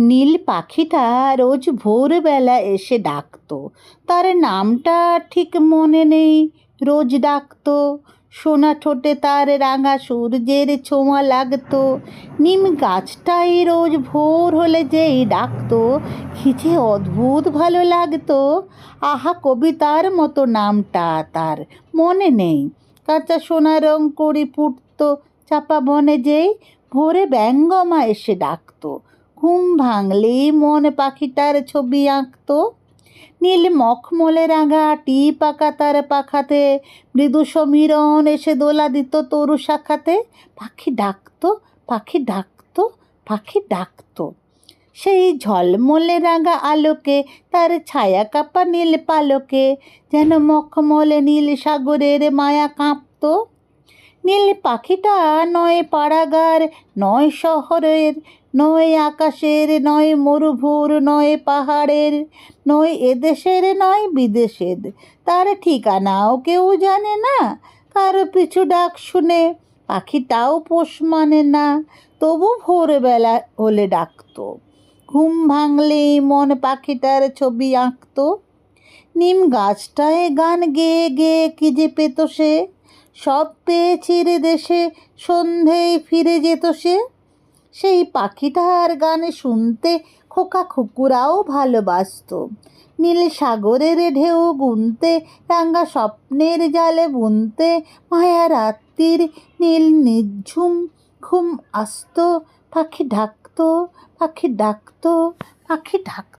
নীল পাখিটা রোজ ভোরবেলা এসে ডাকতো। তার নামটা ঠিক মনে নেই, রোজ ডাকতো। সোনা ঠোঁটে তার রাঙা সূর্যের ছোঁয়া লাগতো। নিম গাছটাই রোজ ভোর হলে যেই ডাকতো খিচে অদ্ভুত ভালো লাগতো। আহা, কবিতার মতো নামটা তার মনে নেই। কাঁচা সোনা রং করে ফুটতো, চাপা বনে যেই ভোরে ব্যঙ্গমা এসে ডাকতো। ঘুম ভাঙলেই মন পাখিটার ছবি আঁকতো। নীল মখমলে রাঙা টি পাকা তার পাখাতে, মৃদু সমীরণ এসে দোলা দিত তরু শাখাতে। পাখি ডাকতো পাখি ডাকতো পাখি ডাকতো। সেই ঝলমলে রাঙা আলোকে, তার ছায়া কাপা নীল পালকে, যেন মখমলে নীল সাগরের মায়া কাঁপতো। নীল পাখিটা নয় পাড়াগার, নয় শহরের, নয় আকাশের, নয় মরুভূর, নয় পাহাড়ের, নয় এদেশের, নয় বিদেশের। তার ঠিকানাও কেউ জানে না, কারও পিছু ডাক শুনে। পাখিটাও পোষ মানে না, তবু ভোরবেলা হলে ডাকতো। ঘুম ভাঙলেই মন পাখিটার ছবি আঁকত। নিম গাছটায় গান গেয়ে গেয়ে কি যে পেত সে? সব পেয়েছি রে দেশে, সন্ধেয় ফিরে যেত সে। সেই পাখিটার গানে শুনতে খোকা খুকুরাও ভালোবাসত। নীল সাগরের ঢেউ গুনতে, রাঙ্গা স্বপ্নের জালে বুনতে, মায়া রাত্রির নীল নিঝুম ঘুম আসতো, পাখি ডাকতো পাখি ডাকতো পাখি ডাকতো